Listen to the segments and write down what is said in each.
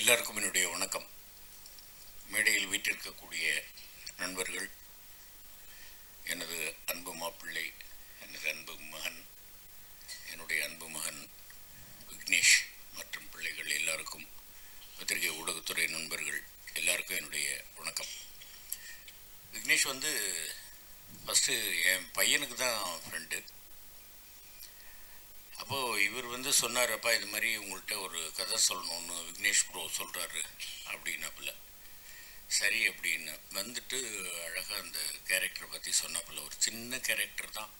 எல்லாருக்கும் என்னுடைய வணக்கம். மேடையில் வீட்டிருக்கக்கூடிய நண்பர்கள் எனது அன்பு மாப்பிள்ளை எனது அன்பு மகன் என்னுடைய அன்பு மகன் விக்னேஷ் மற்றும் பிள்ளைகள் எல்லாருக்கும் பத்திரிகை ஊடகத்துறை நண்பர்கள் எல்லாருக்கும் என்னுடைய வணக்கம். விக்னேஷ் வந்து ஃபஸ்ட்டு என் பையனுக்கு தான் ஃப்ரெண்டு அப்போது இவர் வந்து சொன்னாரப்பா இது மாதிரி உங்கள்கிட்ட ஒரு கதை சொல்லணும்னு விக்னேஷ் ப்ரோ சொல்கிறாரு அப்படின்னாப்புல. சரி அப்படின்னு வந்துட்டு அழகாக அந்த கேரக்டரை பற்றி சொன்னாப்புல. ஒரு சின்ன கேரக்டர் தான்.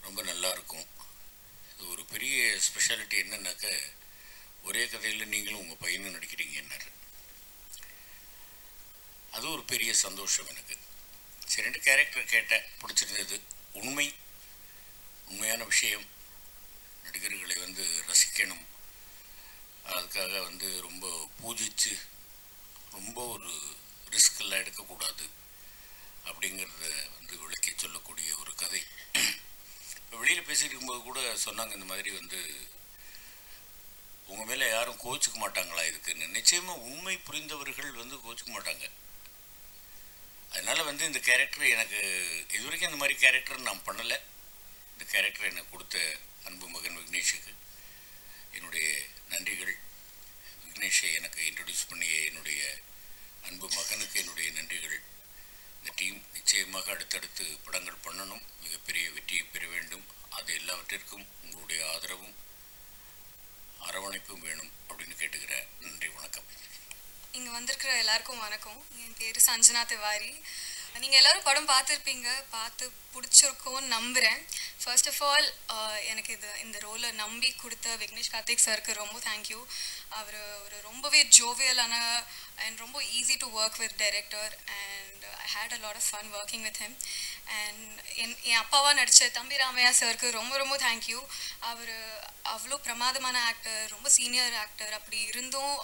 ரொம்ப நல்லாயிருக்கும் இது ஒரு பெரிய ஸ்பெஷாலிட்டி என்னன்னாக்க ஒரே கதையில் நீங்களும் உங்கள் பையனும் நடிக்கிறீங்கன்னாரு அது ஒரு பெரிய சந்தோஷம் எனக்கு. சரி ரெண்டு கேரக்டர் கேட்டேன். பிடிச்சிருந்தது. உண்மை. உண்மையான விஷயம். நடிகர்களை வந்து ரசிக்கணும். அதுக்காக வந்து ரொம்ப பூஜித்து ரொம்ப ஒரு ரிஸ்க் எல்லாம் எடுக்கக்கூடாது அப்படிங்கிறத வந்து விளக்கி சொல்லக்கூடிய ஒரு கதை. இப்போ வெளியில் பேசியிருக்கும்போது இருக்கும்போது கூட சொன்னாங்க இந்த மாதிரி வந்து உங்கள் மேலே யாரும் கோச்சிக்க மாட்டாங்களா இதுக்குன்னு. நிச்சயமாக உண்மை புரிந்தவர்கள் வந்து கோச்சிக்க மாட்டாங்க. அதனால் வந்து இந்த கேரக்டர் எனக்கு இது வரைக்கும் இந்த மாதிரி கேரக்டர் நான் பண்ணலை. இந்த கேரக்டர் எனக்கு கொடுத்த அன்பு மகன் விக்னேஷுக்கு என்னுடைய நன்றிகள். விக்னேஷை எனக்கு இன்ட்ரடியூஸ் பண்ணிய என்னுடைய அன்பு மகனுக்கு என்னுடைய நன்றிகள். இந்த டீம் நிச்சயமாக அடுத்தடுத்து படங்கள் பண்ணணும். மிகப்பெரிய வெற்றியை பெற வேண்டும். அது எல்லாவற்றிற்கும் உங்களுடைய ஆதரவும் அரவணைப்பும் வேணும் அப்படின்னு கேட்டுக்கிறேன் நன்றி வணக்கம். இங்கே வந்திருக்கிற எல்லாருக்கும் வணக்கம். என் பேர் சஞ்சனா திவாரி. நீங்கள் எல்லாரும் படம் பார்த்துருப்பீங்க. பார்த்து பிடிச்சிருக்கோன்னு நம்புகிறேன் ஃபர்ஸ்ட் ஆஃப் ஆல் எனக்கு இது இந்த ரோலை நம்பி கொடுத்த விக்னேஷ் கார்த்திக் சருக்கு ரொம்ப தேங்க்யூ அவர் ஒரு ரொம்பவே ஜோவியலான அண்ட் ரொம்ப easy to work with director and I had a lot of fun working with him and என் என் அப்பாவாக நடித்த தம்பி ராமையா சருக்கு ரொம்ப ரொம்ப தேங்க்யூ அவர் அவ்வளோ பிரமாதமான ஆக்டர் ரொம்ப சீனியர் ஆக்டர் அப்படி இருந்தும்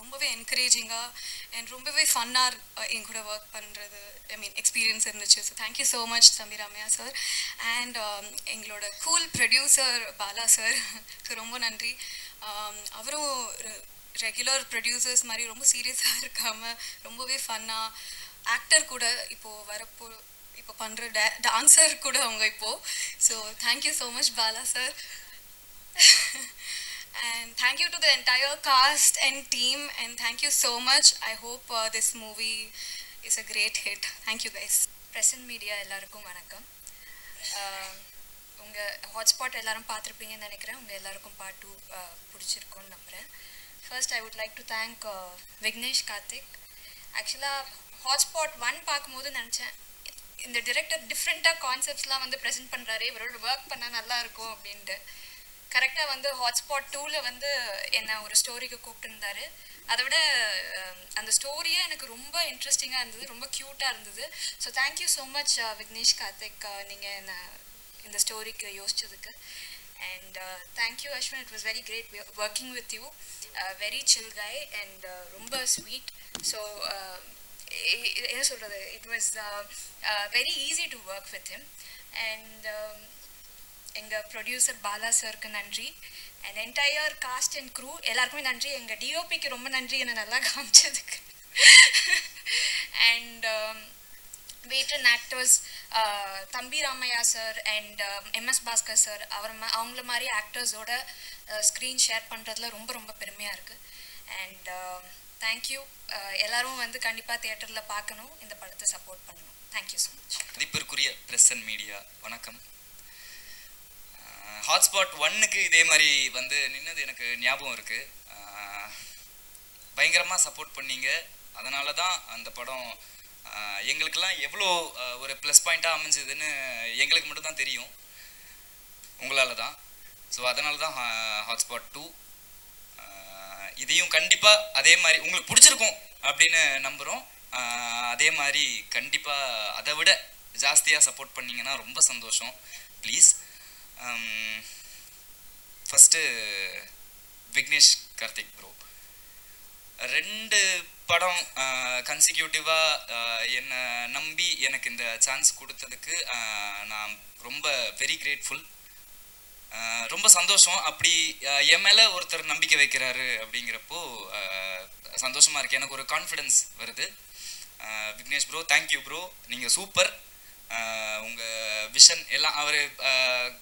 ரொம்பவே என்கரேஜிங்காக அண்ட் ரொம்பவே ஃபன்னாக என் கூட ஒர்க் பண்ணுறது ஐ மீன் எக்ஸ்பீரியன்ஸ் இருந்துச்சு. So thank you so much Thambi Ramaiah sir and எங்களோட கூல் ப்ரொடியூசர் பாலா சார் ரொம்ப நன்றி. அவரும் ரெகுலர் ப்ரொடியூசர்ஸ் மாதிரி ரொம்ப சீரியஸாக இருக்காமல் ரொம்பவே ஃபன்னாக ஆக்டர் கூட இப்போது வரப்போ இப்போ பண்ணுற டே டான்சர் கூட அவங்க இப்போது so thank you so much Bala sir and thank you to the entire cast and team and thank you so much I hope this movie is a great hit thank you guys hit. Present media எல்லாருக்கும் வணக்கம். Uh, உங்கள் hotspot எல்லாரும் பார்த்துருப்பீங்கன்னு நினைக்கிறேன். உங்கள் எல்லாருக்கும் part two பிடிச்சிருக்கும்னு நம்புகிறேன் first I would like to thank Vignesh Karthik ஆக்சுவலாக ஹாட்ஸ்பாட் ஒன் பார்க்கும்போது நினச்சேன் இந்த டிரெக்டர் டிஃப்ரெண்ட்டாக கான்செப்ட்ஸ்லாம் வந்து ப்ரெசென்ட் பண்ணுறாரு இவரோட ஒர்க் பண்ணால் நல்லா இருக்கும் அப்படின்ட்டு. கரெக்டாக வந்து ஹாட்ஸ்பாட் டூவில் வந்து என்னை ஒரு ஸ்டோரிக்கு கூப்பிட்டுருந்தாரு. அதை விட அந்த ஸ்டோரியே எனக்கு ரொம்ப இன்ட்ரெஸ்டிங்காக இருந்தது ரொம்ப க்யூட்டாக இருந்தது. So thank you so much Vignesh Karthik நீங்கள் என்னை இந்த ஸ்டோரிக்கு யோசிச்சதுக்கு. And thank you Ashwin it was very great working with you very chill guy and ரொம்ப ஸ்வீட் ஸோ என்ன சொல்கிறது it was very easy to work with him and எங்கள் producer Bala சருக்கு நன்றி. And entire cast and crew எல்லாருக்குமே நன்றி. எங்கள் டிஓபிக்கு ரொம்ப நன்றி. என்னை நல்லா காமிச்சதுக்கு. And weighted actors Thambi Ramaiah sir and M S Bhaskar sir அவர் அவங்கள மாதிரி ஆக்டர்ஸோட ஸ்க்ரீன் ஷேர் பண்ணுறதுல ரொம்ப ரொம்ப பெருமையாக இருக்குது அண்ட் தேங்க்யூ uh, எல்லாரும் வந்து கண்டிப்பாக தியேட்டரில் பார்க்கணும். இந்த படத்தை சப்போர்ட் பண்ணணும். தேங்க்யூ ஸோ மச் மதிப்பிற்குரிய ப்ரெஸ் அண்ட் மீடியா வணக்கம். Uh, ஹாட்ஸ்பாட் ஒன்னுக்கு இதே மாதிரி வந்து நின்னது எனக்கு ஞாபகம் இருக்குது uh, பயங்கரமாக சப்போர்ட் பண்ணீங்க. அதனால தான் அந்த படம் எங்களுக்கெல்லாம் எவ்வளோ ஒரு ப்ளஸ் பாயிண்ட்டாக அமைஞ்சதுன்னு எங்களுக்கு மட்டும்தான் தெரியும். உங்களால் தான் ஸோ அதனால தான் ஹாட்ஸ்பாட் டூ இதையும் கண்டிப்பாக அதே மாதிரி உங்களுக்கு பிடிச்சிருக்கும் அப்படின்னு நம்புகிறோம் அதே மாதிரி கண்டிப்பாக அதை விட ஜாஸ்தியாக சப்போர்ட் பண்ணீங்கன்னா ரொம்ப சந்தோஷம். Please first Vignesh Karthik bro ரெண்டு படம் கன்சிக்யூட்டிவாக என்னை நம்பி எனக்கு இந்த சான்ஸ் கொடுத்ததுக்கு நான் ரொம்ப வெரி கிரேட்ஃபுல் ரொம்ப சந்தோஷம். அப்படி என் மேலே ஒருத்தர் நம்பிக்கை வைக்கிறாரு அப்படிங்கிறப்போ சந்தோஷமாக சந்தோஷமா இருக்கு. எனக்கு ஒரு கான்ஃபிடன்ஸ் வருது. Vignesh bro thank you bro நீங்கள் சூப்பர் உங்கள் விஷன் எல்லாம் அவர்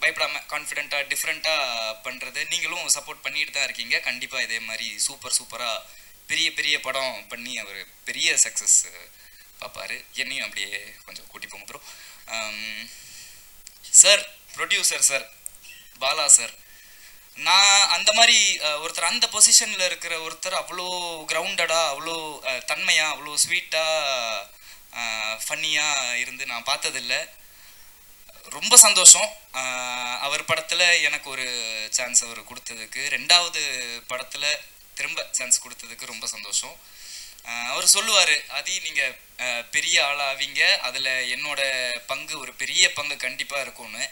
பயப்படாமல் கான்ஃபிடெண்ட்டாக டிஃப்ரெண்ட்டாக பண்ணுறது நீங்களும் சப்போர்ட் பண்ணிட்டு தான் இருக்கீங்க. கண்டிப்பாக இதே மாதிரி சூப்பர் சூப்பராக பெரிய பெரிய படம் பண்ணி அவர் பெரிய சக்ஸஸ் பார்ப்பாரு. என்னையும் அப்படியே கொஞ்சம் கூட்டி போங்க bro sir producer sir Bala sir. நான் அந்த மாதிரி ஒருத்தர் அந்த பொசிஷனில் இருக்கிற ஒருத்தர் அவ்வளோ கிரவுண்டடாக அவ்வளோ தன்மையாக அவ்வளோ ஸ்வீட்டாக ஃபன்னியாக இருந்து நான் பார்த்ததில்ல. ரொம்ப சந்தோஷம். அவர் படத்தில் எனக்கு ஒரு சான்ஸ் அவர் கொடுத்ததுக்கு. ரெண்டாவது படத்தில் திரும்ப சான்ஸ் கொடுத்ததுக்கு ரொம்ப சந்தோஷம். அவர் சொல்லுவார் அதி நீங்கள் பெரிய ஆளாவீங்க. அதில் என்னோட பங்கு ஒரு பெரிய பங்கு கண்டிப்பாக இருக்கும்னு.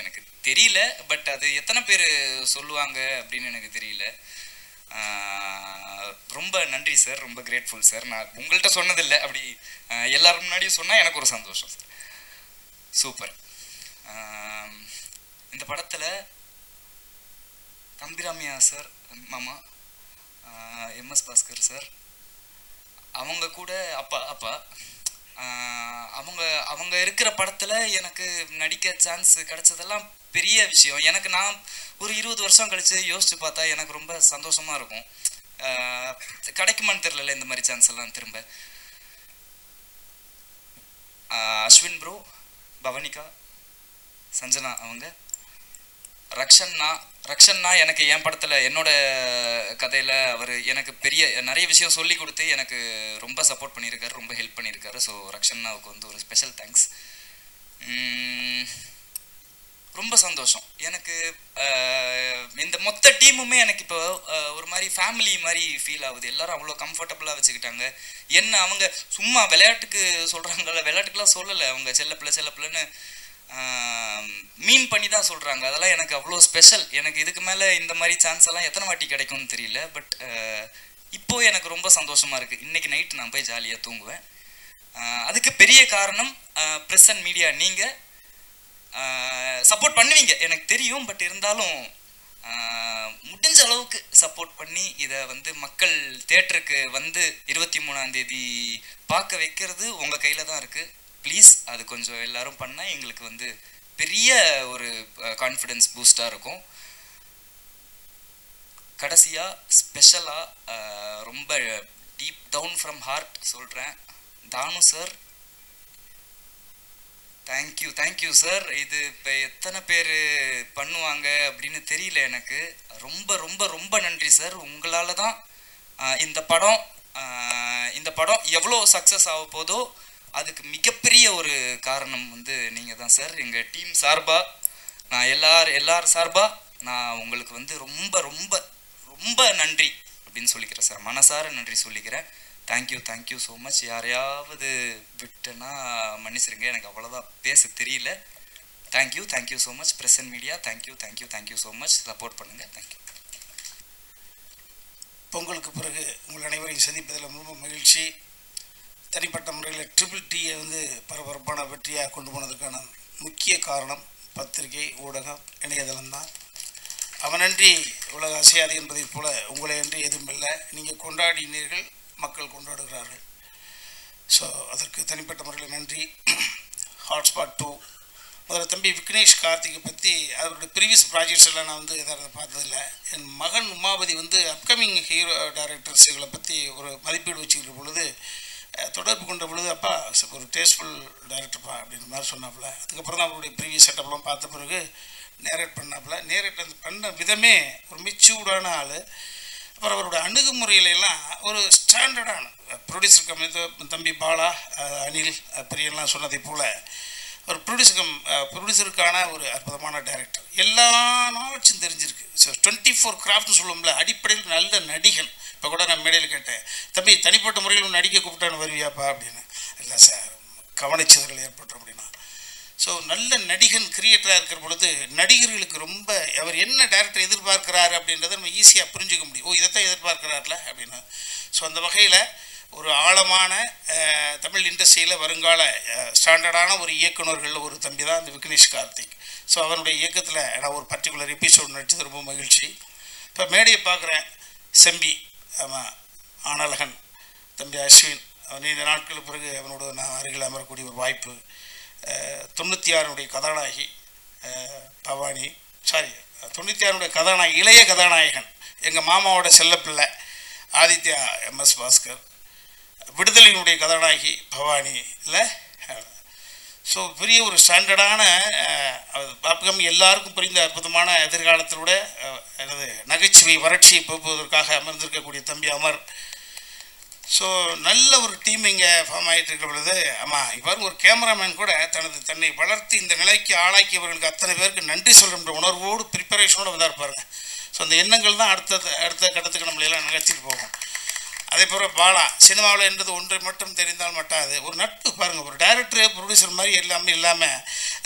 எனக்கு தெரியல பட் அது எத்தனை பேர் சொல்லுவாங்க அப்படின்னு எனக்கு தெரியல. ரொம்ப நன்றி சார் ரொம்ப கிரேட்ஃபுல் சார். நான் உங்கள்கிட்ட சொன்னதில்லை அப்படி எல்லாரும் முன்னாடியும் சொன்னால் எனக்கு ஒரு சந்தோஷம் சார். சூப்பர். இந்த படத்தில் தம்பிராமியா சார் மாமா எம்எஸ் பாஸ்கர் சார் அவங்க கூட அப்பா அப்பா அவங்க அவங்க இருக்கிற படத்தில் எனக்கு நடிக்க சான்ஸ் கிடச்சதெல்லாம் பெரிய விஷயம். எனக்கு நான் ஒரு இருபது வருஷம் கழித்து யோசித்து பார்த்தா எனக்கு ரொம்ப சந்தோஷமாக இருக்கும். கிடைக்குமான்னு தெரில இந்த மாதிரி சான்ஸ் எல்லாம் திரும்ப. அஸ்வின் ப்ரோ பவனிகா சஞ்சனா அவங்க. ரக்ஷன்னா ரக்ஷன்னா எனக்கு என் படத்தில் என்னோட கதையில் அவர் எனக்கு பெரிய நிறைய விஷயம் சொல்லி கொடுத்து எனக்கு ரொம்ப சப்போர்ட் பண்ணியிருக்காரு ரொம்ப ஹெல்ப் பண்ணியிருக்காரு. ஸோ ரக்ஷன்னாவுக்கு வந்து ஒரு ஸ்பெஷல் தேங்க்ஸ் ரொம்ப சந்தோஷம். எனக்கு இந்த மொத்த டீமுமே எனக்கு இப்போ ஒரு மாதிரி ஃபேமிலி மாதிரி ஃபீல் ஆகுது. எல்லாரும் அவ்வளோ கம்ஃபர்டபுளாக வச்சுக்கிட்டாங்க. என்ன அவங்க சும்மா விளையாட்டுக்கு சொல்கிறாங்கல்ல விளையாட்டுக்கெலாம் சொல்லலை. அவங்க செல்ல பிள்ளை செல்ல பிள்ளைன்னு மீன் பண்ணி தான் சொல்கிறாங்க அதெல்லாம் எனக்கு அவ்வளோ ஸ்பெஷல் எனக்கு இதுக்கு மேலே இந்த மாதிரி சான்ஸ் எல்லாம் எத்தனை வாட்டி கிடைக்கும்னு தெரியல. பட் இப்போ எனக்கு ரொம்ப சந்தோஷமாக இருக்குது இன்றைக்கி நைட் நான் போய் ஜாலியாக தூங்குவேன். அதுக்கு பெரிய காரணம் ப்ரெஸ் அண்ட் மீடியா நீங்கள் சப்போர்ட் பண்ணுவீங்க. எனக்கு தெரியும். பட் இருந்தாலும் முடிஞ்ச அளவுக்கு சப்போர்ட் பண்ணி இதை வந்து மக்கள் தேட்டருக்கு வந்து இருபத்தி மூணாம் தேதி பார்க்க வைக்கிறது உங்கள் கையில் தான் இருக்குது ப்ளீஸ் அது கொஞ்சம் எல்லாரும் பண்ணால் எங்களுக்கு வந்து பெரிய ஒரு கான்ஃபிடென்ஸ் பூஸ்டாக இருக்கும். கடைசியாக ஸ்பெஷலாக ரொம்ப டீப் டவுன் ஃப்ரம் ஹார்ட் சொல்கிறேன் தானு சார் தேங்க்யூ தேங்க்யூ சார் இது இப்போ எத்தனை பேர் பண்ணுவாங்க அப்படின்னு தெரியல எனக்கு. ரொம்ப ரொம்ப ரொம்ப நன்றி சார் உங்களால் தான் இந்த படம் இந்த படம் எவ்வளோ சக்ஸஸ் ஆக போதோ அதுக்கு மிகப்பெரிய ஒரு காரணம் வந்து நீங்கள் தான் சார். எங்கள் டீம் சார்பாக நான் எல்லார் எல்லார் சார்பாக நான் உங்களுக்கு வந்து ரொம்ப ரொம்ப ரொம்ப நன்றி அப்படின்னு சொல்லிக்கிறேன் சார். மனசார நன்றி சொல்லிக்கிறேன். தேங்க்யூ தேங்க்யூ ஸோ மச் யாரையாவது விட்டேன்னா மன்னிச்சிருங்க. எனக்கு அவ்வளோதான் பேச தெரியல. Thank you thank you so much present media thank you thank you thank you so much support பண்ணுங்கள் தேங்க்யூ பொங்கலுக்கு பிறகு உங்கள் அனைவரையும் சந்திப்பதில் ரொம்ப மகிழ்ச்சி. தனிப்பட்ட முறையில் ட்ரிபிள் டியை வந்து பரபரப்பான வெற்றியாக கொண்டு போனதுக்கான முக்கிய காரணம் பத்திரிகை ஊடகம் இணையதளம் தான். அவனன்றி உலக அசையாது என்பதைப் போல உங்களை அன்றி எதுவும் இல்லை. நீங்கள் கொண்டாடினீர்கள் மக்கள் கொண்டாடுகிறார்கள். ஸோ அதற்கு தனிப்பட்ட முறையில் நன்றி. ஹாட்ஸ்பாட் டூ முதல்ல தம்பி விக்னேஷ் கார்த்திகை பற்றி அவருடைய ப்ரீவியஸ் ப்ராஜெக்ட்ஸ் எல்லாம் நான் வந்து எதாவது பார்த்ததில்ல. என் மகன் உமாபதி வந்து அப்கமிங் ஹீரோ டைரக்டர்ஸுகளை பற்றி ஒரு மதிப்பீடு வச்சுக்கிற பொழுது தொடர்பு கொண்ட பொழுது அப்பா ஒரு டேஸ்ட்ஃபுல் டைரக்டர்ப்பா அப்படின்ற மாதிரி சொன்னாப்புல. அதுக்கப்புறம் தான் அவருடைய ப்ரீவியஸ் செட்டப்லாம் பார்த்த பிறகு நேரேட் பண்ணாப்புல. நேரேட் அந்த பண்ண விதமே ஒரு மிச்சூர்டான ஆள். அப்புறம் அவரோட அணுகுமுறையிலெல்லாம் ஒரு ஸ்டாண்டர்டான ப்ரொடியூசர் கம்பெனி தம்பி பாலா அனில் பிரியன்லாம் சொன்னதை போல் ஒரு ப்ரொடியூசர் ப்ரொடியூசருக்கான ஒரு அற்புதமான டைரக்டர் எல்லா நாலேஜும் தெரிஞ்சிருக்கு. ஸோ டுவெண்ட்டி ஃபோர் கிராஃப்ட்னு சொல்லுவோம்ல அடிப்படையில் நல்ல நடிகன் இப்போ கூட நான் மேடையில் கேட்டேன் தம்பி தனிப்பட்ட முறையில் நடிக்க கூப்பிட்டான்னு வருவியாப்பா? அப்படின்னு. இல்லை சார் கவனிச்சவர்கள் ஏற்பட்டோம் அப்படின்னா. ஸோ நல்ல நடிகன் கிரியேட்டராக இருக்கிற பொழுது நடிகர்களுக்கு ரொம்ப அவர் என்ன டேரக்டர் எதிர்பார்க்கிறாரு அப்படின்றத நம்ம ஈஸியாக புரிஞ்சுக்க முடியும். ஓ இதைத்தான் எதிர்பார்க்கிறார்ல? அப்படின்னு. ஸோ அந்த வகையில் ஒரு ஆழமான தமிழ் இண்டஸ்ட்ரியில் வருங்கால ஸ்டாண்டர்டான ஒரு இயக்குனர்கள் ஒரு தம்பி தான் அந்த விக்னேஷ் கார்த்திக். ஸோ அவனுடைய இயக்கத்தில் நான் ஒரு பர்டிகுலர் எபிசோட் நடித்தது ரொம்ப மகிழ்ச்சி. இப்போ மேடையை பார்க்குறேன். செம்பி ஆமாம் ஆனழகன் தம்பி அஸ்வின். அவன் நீண்ட நாட்களுக்கு பிறகு அவனோட நான் அருகில் அமரக்கூடிய ஒரு வாய்ப்பு. தொண்ணூற்றி ஆறுனுடைய கதாநாயகி பவானி. சாரி தொண்ணூற்றி ஆறுனுடைய கதாநாயகி இளைய கதாநாயகன். எங்கள் மாமாவோட செல்லப்பிள்ளை ஆதித்யா எம்எஸ் பாஸ்கர். விடுதலையினுடைய கதாநாயகி பவானி இல்லை ஸோ பெரிய ஒரு ஸ்டாண்டர்டான பாப்கம் எல்லாருக்கும் புரிந்த அற்புதமான எதிர்காலத்திலோட எனது நகைச்சுவை வறட்சியை போக்குவதற்காக அமர்ந்திருக்கக்கூடிய தம்பி அமர். ஸோ நல்ல ஒரு டீம் இங்கே ஃபார்ம் ஆகிட்டு இருக்கிற பொழுது ஆமாம் இவர் ஒரு கேமராமேன் கூட தனது தன்னை வளர்த்து இந்த நிலைக்கு ஆளாக்கியவர்களுக்கு அத்தனை பேருக்கு நன்றி சொல்கின்ற உணர்வோடு ப்ரிப்பரேஷனோடு வந்தார் பாருங்க. ஸோ அந்த எண்ணங்கள் தான் அடுத்த அடுத்த கட்டத்துக்கு நம்மளை நிகழ்த்திட்டு போகும். அதே போல் பாலா சினிமாவில் என்றது ஒன்றை மட்டும் தெரிந்தால் மட்டாது. ஒரு நட்பு பாருங்கள் ஒரு டைரக்டர் ப்ரொடியூசர் மாதிரி எல்லாமே இல்லாமல்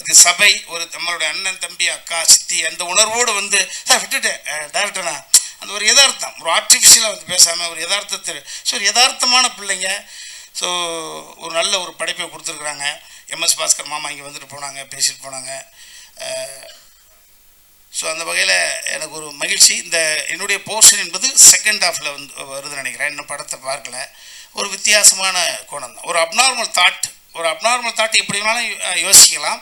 அது சபை ஒரு நம்மளுடைய அண்ணன் தம்பி அக்கா சித்தி அந்த உணர்வோடு வந்து விட்டுட்டேன். டேரக்டர்னா அந்த ஒரு யதார்த்தம் ஒரு ஆர்டிஃபிஷியலாக வந்து பேசாமல் ஒரு யதார்த்தத்தில் ஸோ ஒரு யதார்த்தமான பிள்ளைங்க. ஸோ ஒரு நல்ல ஒரு படைப்பை கொடுத்துருக்குறாங்க. எம்எஸ் பாஸ்கர் மாமா இங்கே வந்துட்டு போனாங்க பேசிட்டு போனாங்க. ஸோ அந்த வகையில் எனக்கு ஒரு மகிழ்ச்சி. இந்த என்னுடைய போர்ஷன் என்பது செகண்ட் ஹாஃபில் வந்து வருதுன்னு நினைக்கிறேன். இன்னும் படத்தை பார்க்கல. ஒரு வித்தியாசமான கோணம் தான். ஒரு அப்நார்மல் தாட் ஒரு அப்நார்மல் தாட் எப்படி வேணாலும் யோசிக்கலாம்.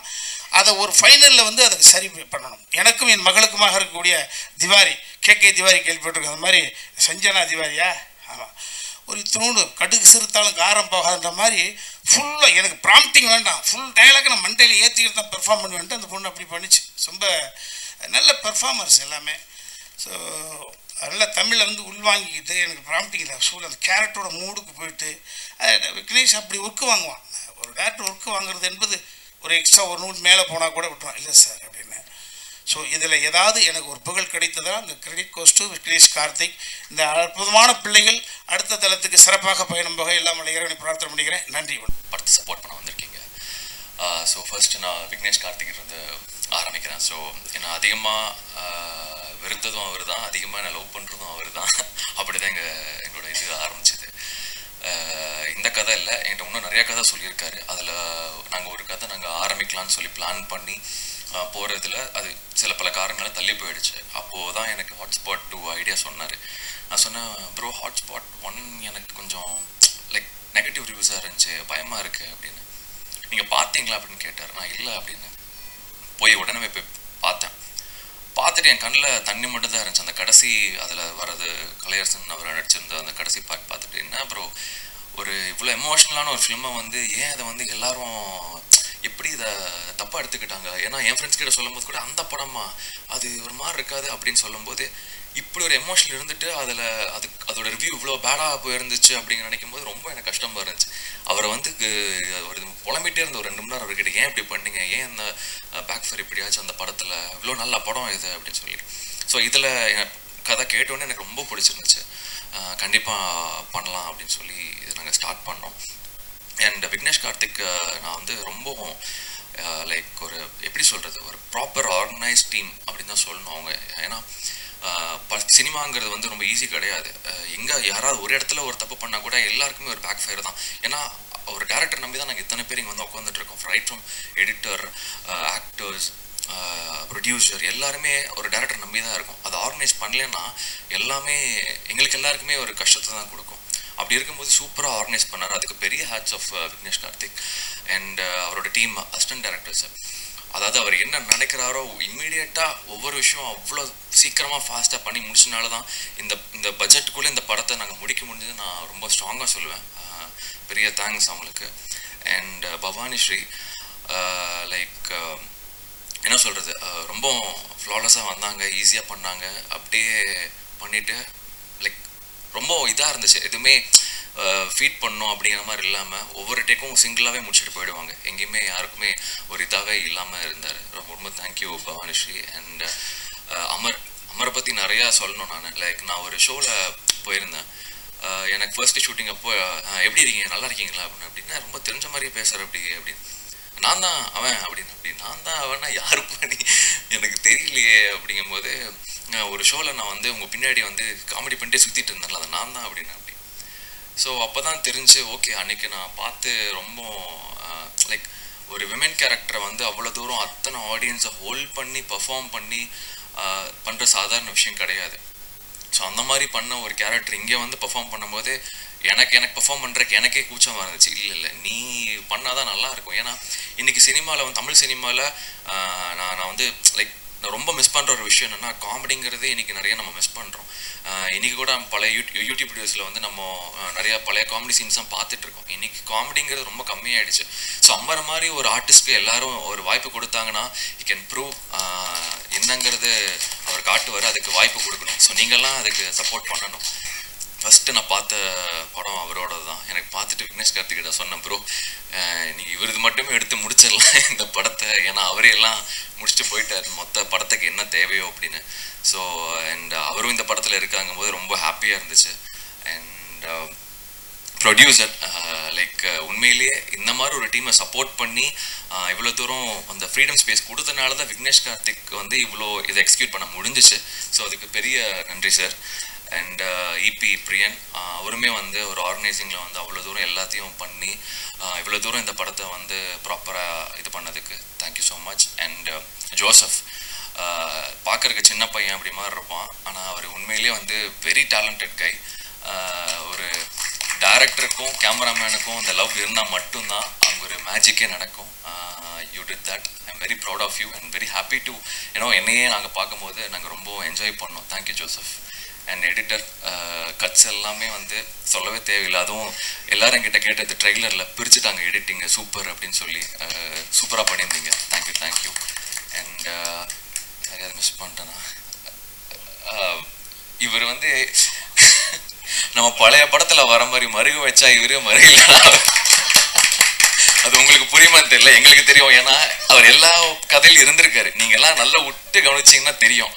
அதை ஒரு ஃபைனலில் வந்து அதுக்கு சரி பண்ணணும். எனக்கும் என் மகளுக்குமாக இருக்கக்கூடிய திவாரி கே. கே. திவாரி கேள்விப்பட்டிருக்கேன். அந்த மாதிரி சஞ்சனா திவாரியா? ஆமாம் ஒரு இத்தினோடு கடுகு சிறுத்தாலும் காரம் போகாதுன்ற மாதிரி ஃபுல்லாக எனக்கு ப்ராம்ப்டிங் வேண்டாம். ஃபுல் டயலாக் நான் மண்டையில் ஏற்றிக்கிட்டு தான் பெர்ஃபார்ம் பண்ணுவேன்ட்டு அந்த பொண்ணு அப்படி பண்ணிச்சு. ரொம்ப நல்ல பர்ஃபார்மர்ஸ் எல்லாமே. ஸோ நல்ல தமிழில் வந்து உள்வாங்கிக்கிட்டு எனக்கு ப்ராம்ப்டிங் இல்லை அந்த கேரக்டரோட மூடுக்கு போயிட்டு விக்னேஷ் அப்படி ஒர்க்கு வாங்குவான். ஒரு டேரக்டர் ஒர்க்கு வாங்குறது என்பது ஒரு எக்ஸ்ட்ரா ஒரு நூல் மேலே போனால் கூட விட்டுருவான். இல்லை சார் அப்படின்னு. ஸோ இதில் ஏதாவது எனக்கு ஒரு புகழ் கிடைத்ததால் அந்த கிரெடிட் கோஸ்ட்டு விக்னேஷ் கார்த்திக். இந்த அற்புதமான பிள்ளைகள் அடுத்த தளத்துக்கு சிறப்பாக பயணம் போக எல்லாம் இறைவனை பிரார்த்தனை பண்ணிக்கிறேன். நன்றி வணக்கம். படத்தை சப்போர்ட் பண்ண வந்திருக்கேன் ஸோ ஃபர்ஸ்ட் நான் விக்னேஷ் கார்த்திக் இருந்து ஆரம்பிக்கிறேன். ஸோ நான் அதிகமாக வெறுத்ததும் அவர் தான் அதிகமாக நான் லவ் பண்ணுறதும் அவர் தான் அப்படி தான் எங்கள் எங்களோட இது ஆரம்பிச்சது. இந்த கதை இல்லை. என்கிட்ட இன்னும் நிறையா கதை சொல்லியிருக்காரு. அதில் நாங்கள் ஒரு கதை நாங்கள் ஆரம்பிக்கலாம்னு சொல்லி பிளான் பண்ணி போகிறதுல அது சில பல காரணங்களால் தள்ளி போயிடுச்சு. அப்போது தான் எனக்கு ஹாட்ஸ்பாட் டூ ஐடியா சொன்னார். நான் சொன்னேன் ப்ரோ ஹாட்ஸ்பாட் ஒன் எனக்கு கொஞ்சம் லைக் நெகட்டிவ் ரிவ்யூஸாக இருந்துச்சு. பயமாக இருக்குது அப்படின்னு. நீங்கள் பார்த்தீங்களா அப்படின்னு கேட்டார். நான் இல்லை அப்படின்னு. போய் உடனே போய் பார்த்தேன். பார்த்துட்டு என் கண்ணில் தண்ணி மட்டும் தான் இருந்துச்சு. அந்த கடைசி அதில் வர்றது கலையரசன் அவர் நடிச்சிருந்த அந்த கடைசி பார்ட் பார்த்துட்டு என்ன ப்ரோ ஒரு இவ்வளோ எமோஷ்னலான ஒரு ஃபிலிமை வந்து ஏன் அதை வந்து எல்லாரும் எப்படி இதை தப்பாக எடுத்துக்கிட்டாங்க? ஏன்னா என் ஃப்ரெண்ட்ஸ் கிட்ட சொல்லும்போது கூட அந்த படமா அது ஒரு மாதிரி இருக்காது அப்படின்னு சொல்லும்போது இப்படி ஒரு எமோஷன் இருந்துட்டு அதில் அது அதோட ரிவ்யூ இவ்வளோ பேடாக போயிருந்துச்சு அப்படின்னு நினைக்கும் போது ரொம்ப எனக்கு கஷ்டமாக இருந்துச்சு. அவரை வந்து கு- ஒரு புலம்பிட்டே இருந்த ஒரு ரெண்டு மணி நேரம் அவர்கிட்ட ஏன் இப்படி பண்ணீங்க? ஏன் அந்த பேக் ஃபர் இப்படியாச்சும் அந்த படத்தில்? இவ்வளோ நல்ல படம் இது அப்படின்னு சொல்லி. ஸோ இதில் கதை கேட்டோன்னே எனக்கு ரொம்ப பிடிச்சிருந்துச்சு. கண்டிப்பாக பண்ணலாம் அப்படின்னு சொல்லி இதை நாங்கள் ஸ்டார்ட் பண்ணோம். அண்ட் விக்னேஷ் கார்த்திக் நான் வந்து ரொம்ப லைக் uh, ஒரு எப்படி சொல்கிறது ஒரு ப்ராப்பர் ஆர்கனைஸ் டீம் அப்படின்னு தான் சொல்லணும் அவங்க. ஏன்னா uh, ப சினிமாங்கிறது வந்து ரொம்ப ஈஸி கிடையாது. Uh, எங்கே யாராவது ஒரு இடத்துல ஒரு தப்பு பண்ணால் கூட எல்லாருக்குமே ஒரு பேக் ஃபயர் தான். ஏன்னா ஒரு டேரக்டர் நம்பி தான் நாங்கள் இத்தனை பேர் இங்கே வந்து உட்காந்துட்ருக்கோம் right from editor actors producer எல்லாருமே ஒரு டேரக்டர் நம்பி தான் இருக்கும். அதை ஆர்கனைஸ் பண்ணலன்னா எல்லாமே எங்களுக்கு எல்லாருக்குமே ஒரு கஷ்டத்தை தான் கொடுக்கும். அப்படி இருக்கும்போது சூப்பராக ஆர்கனைஸ் பண்ணார். அதுக்கு பெரிய hats off uh, Vignesh Karthik and uh, அவரோட டீம் அசிஸ்டன்ட் சார் அதாவது அவர் என்ன நினைக்கிறாரோ இம்மீடியட்டாக ஒவ்வொரு விஷயம் அவ்வளோ சீக்கிரமாக ஃபாஸ்ட்டாக பண்ணி முடிச்சனால தான் இந்த இந்த பட்ஜெட்டுக்குள்ளே இந்த படத்தை நாங்கள் முடிக்க முடிஞ்சது நான் ரொம்ப ஸ்ட்ராங்காக சொல்லுவேன். பெரிய தேங்க்ஸ் அவங்களுக்கு. And uh, Bhavani Sri like um, என்ன சொல்கிறது ரொம்ப ஃப்ளாலஸாக வந்தாங்க ஈஸியாக பண்ணாங்க. அப்படியே பண்ணிவிட்டு ரொம்ப இதாக இருந்துச்சு. எதுவுமே ஃபீட் பண்ணோம் அப்படிங்கிற மாதிரி இல்லாமல் ஒவ்வொரு டேக்கும் சிங்கிளாகவே முடிச்சுட்டு போயிடுவாங்க. எங்கேயுமே யாருக்குமே ஒரு இதாகவே இல்லாமல் இருந்தார். ரொம்ப ரொம்ப thank you Bhavanishree and Amar. அமரை பற்றி நிறையா சொல்லணும் நான். லைக் நான் ஒரு ஷோவில் போயிருந்தேன். எனக்கு ஃபர்ஸ்ட் ஷூட்டிங் அப்போ எப்படி இருக்கீங்க? நல்லா இருக்கீங்களா? அப்படின்னு. அப்படின்னா ரொம்ப தெரிஞ்ச மாதிரியே பேசுகிற அப்படி அப்படின்னு. நான் தான் அவன் அப்படின்னு. அப்படி. நான் தான் அவனா யாரு பண்ணி எனக்கு தெரியலையே அப்படிங்கும்போது ஒரு ஷோவில் நான் வந்து உங்கள் பின்னாடி வந்து காமெடி பண்ணிட்டே சுற்றிட்டு இருந்தேன்ல அது நான் தான் அப்படின்னு அப்படி. ஸோ அப்போ தான் தெரிஞ்சு ஓகே அன்னைக்கு நான் பார்த்து ரொம்ப லைக் ஒரு விமன் கேரக்டரை வந்து அவ்வளோ தூரம் அத்தனை ஆடியன்ஸை ஹோல்ட் பண்ணி பர்ஃபார்ம் பண்ணி பண்ணுற சாதாரண விஷயம் கிடையாது. ஸோ அந்த மாதிரி பண்ண ஒரு கேரக்டர் இங்கே வந்து பெர்ஃபார்ம் பண்ணும்போது எனக்கு எனக்கு பெர்ஃபார்ம் பண்ணுறக்கு எனக்கே கூச்சமாக இருந்துச்சு. இல்லை இல்லை நீ பண்ணாதான் தான் நல்லாயிருக்கும் ஏன்னா இன்னைக்கு சினிமாவில் வந்து தமிழ் சினிமாவில் நான் நான் வந்து லைக் ரொம்ப மிஸ் பண்ணுற ஒரு விஷயம் என்னென்னா காமெடிங்கிறதே இன்றைக்கி நிறைய நம்ம மிஸ் பண்ணுறோம் இன்னைக்கு கூட பழைய யூடியூப் யூடியூப் வீடியோஸில் வந்து நம்ம நிறையா நிறைய பழைய காமெடி சீன்ஸ்லாம் பார்த்துட்டு இருக்கோம். இன்றைக்கி காமெடிங்கிறது ரொம்ப கம்மியாயிடுச்சு. ஸோ அம்மர மாதிரி ஒரு ஆர்டிஸ்ட்க்கு எல்லாரும் ஒரு வாய்ப்பு கொடுத்தாங்கன்னா யூ கேன் ப்ரூவ் என்னங்கிறது அவர் காட்டுவார் அதுக்கு வாய்ப்பு கொடுக்கணும். ஸோ நீங்கள்லாம் அதுக்கு சப்போர்ட் பண்ணணும். ஃபஸ்ட்டு நான் பார்த்த படம் அவரோட தான் எனக்கு பார்த்துட்டு விக்னேஷ் கார்த்திகிட்ட சொன்னேன் ப்ரோ நீங்கள் இவரது மட்டுமே எடுத்து முடிச்சிடலாம் இந்த படத்தை. ஏன்னா அவரே எல்லாம் முடிச்சுட்டு போயிட்டார். மொத்த படத்துக்கு என்ன தேவையோ அப்படின்னு. ஸோ அண்ட் அவரும் இந்த படத்தில் இருக்காங்க போது ரொம்ப ஹாப்பியாக இருந்துச்சு. அண்ட் ப்ரொடியூசர் லைக் உண்மையிலேயே இந்த மாதிரி ஒரு டீமை சப்போர்ட் பண்ணி uh, இவ்வளோ தூரம் அந்த ஃப்ரீடம் ஸ்பேஸ் கொடுத்தனால தான் விக்னேஷ் கார்த்திக் வந்து இவ்வளோ இதை எக்ஸிக்யூட் பண்ண முடிஞ்சிச்சு. ஸோ அதுக்கு பெரிய நன்றி சார் அண்ட் இபி பிரியன் அவருமே வந்து ஒரு ஆர்கனைசிங்கில் வந்து அவ்வளோ தூரம் எல்லாத்தையும் பண்ணி uh, இவ்வளோ தூரம் இந்த படத்தை வந்து ப்ராப்பராக இது பண்ணதுக்கு thank you so much and Joseph பார்க்குறக்கு சின்ன பையன் அப்படி மாதிரி இருப்பான். ஆனால் அவர் உண்மையிலேயே வந்து வெரி டேலண்டட் கை ஒரு டேரக்டருக்கும் கேமராமேனுக்கும் அந்த லவ் இருந்தால் மட்டும்தான் அங்கே ஒரு மேஜிக்கே நடக்கும். You did that I'm very proud of you and very happy to ஏன்னோ என்னையே நாங்கள் பார்க்கும்போது நாங்கள் ரொம்ப என்ஜாய் பண்ணோம். Thank you Joseph and editor cuts எல்லாமே வந்து சொல்லவே தேவையில்லை. அதுவும் எல்லாரும் என்கிட்ட கேட்டது ட்ரெய்லரில் பிரிச்சுட்டாங்க எடிட்டிங்க சூப்பர் அப்படின்னு சொல்லி. Uh, சூப்பராக பண்ணியிருந்தீங்க. Thank you thank you and யாரையாவது மிஸ் பண்ணிட்டேன்னா uh, இவர் வந்து நம்ம பழைய படத்துல வர மாதிரி மருக வச்சா இவரே மருகல. அது உங்களுக்கு புரியுமான்னு தெரியல. எங்களுக்கு தெரியும். ஏன்னா அவர் எல்லா கதையிலும் இருந்திருக்காரு. நீங்க எல்லாம் நல்லா விட்டு கவனிச்சீங்கன்னா தெரியும்.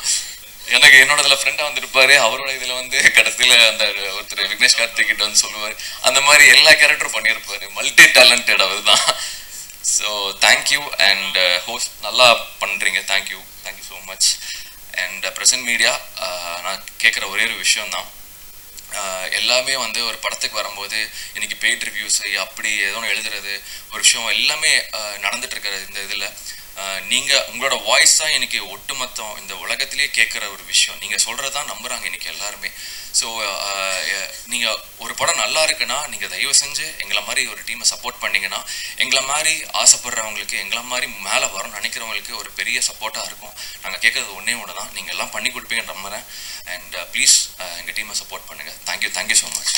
எனக்கு என்னோட இதில் ஃப்ரெண்டா வந்திருப்பாரு. அவரோட இதுல வந்து கடைசியில அந்த ஒருத்தர் விக்னேஷ் கார்த்திக் கிட்ட வந்து சொல்லுவாரு. அந்த மாதிரி எல்லா கேரக்டரும் பண்ணியிருப்பாரு மல்டி டேலண்டட் அவர் தான் ஸோ தேங்க்யூ அண்ட் ஹோஸ்ட் நல்லா பண்ணுறீங்க thank you thank you so much and present media நான் கேட்குற ஒரே ஒரு விஷயம் தான் uh, எல்லாமே வந்து ஒரு படத்துக்கு வரும்போது இன்னைக்கு பெய்ட் ரிவ்யூஸ் அப்படி ஏதோ ஒன்று எழுதுறது ஒரு விஷயம் எல்லாமே uh, நடந்துட்டு இருக்கிறது இந்த இதில். நீங்கள் உங்களோட வாய்ஸ் தான் எனக்கு ஒட்டுமொத்தம் இந்த உலகத்திலே கேட்குற ஒரு விஷயம். நீங்கள் சொல்கிறது தான் நம்புகிறாங்க இன்றைக்கி எல்லாருமே ஸோ நீங்கள் ஒரு படம் நல்லா இருக்குன்னா நீங்கள் தயவு செஞ்சு எங்களை மாதிரி ஒரு டீமை சப்போர்ட் பண்ணிங்கன்னா எங்களை மாதிரி ஆசைப்படுறவங்களுக்கு எங்களை மாதிரி மேலே வரணும்னு நினைக்கிறவங்களுக்கு ஒரு பெரிய சப்போர்ட்டாக இருக்கும். நாங்கள் கேட்குறது ஒன்றே ஒன்று தான் நீங்கள் எல்லாம் பண்ணி கொடுப்பீங்கன்னு நம்புகிறேன் அண்ட் ப்ளீஸ் எங்கள் டீமை சப்போர்ட் பண்ணுங்கள் தேங்க்யூ தேங்க்யூ ஸோ மச்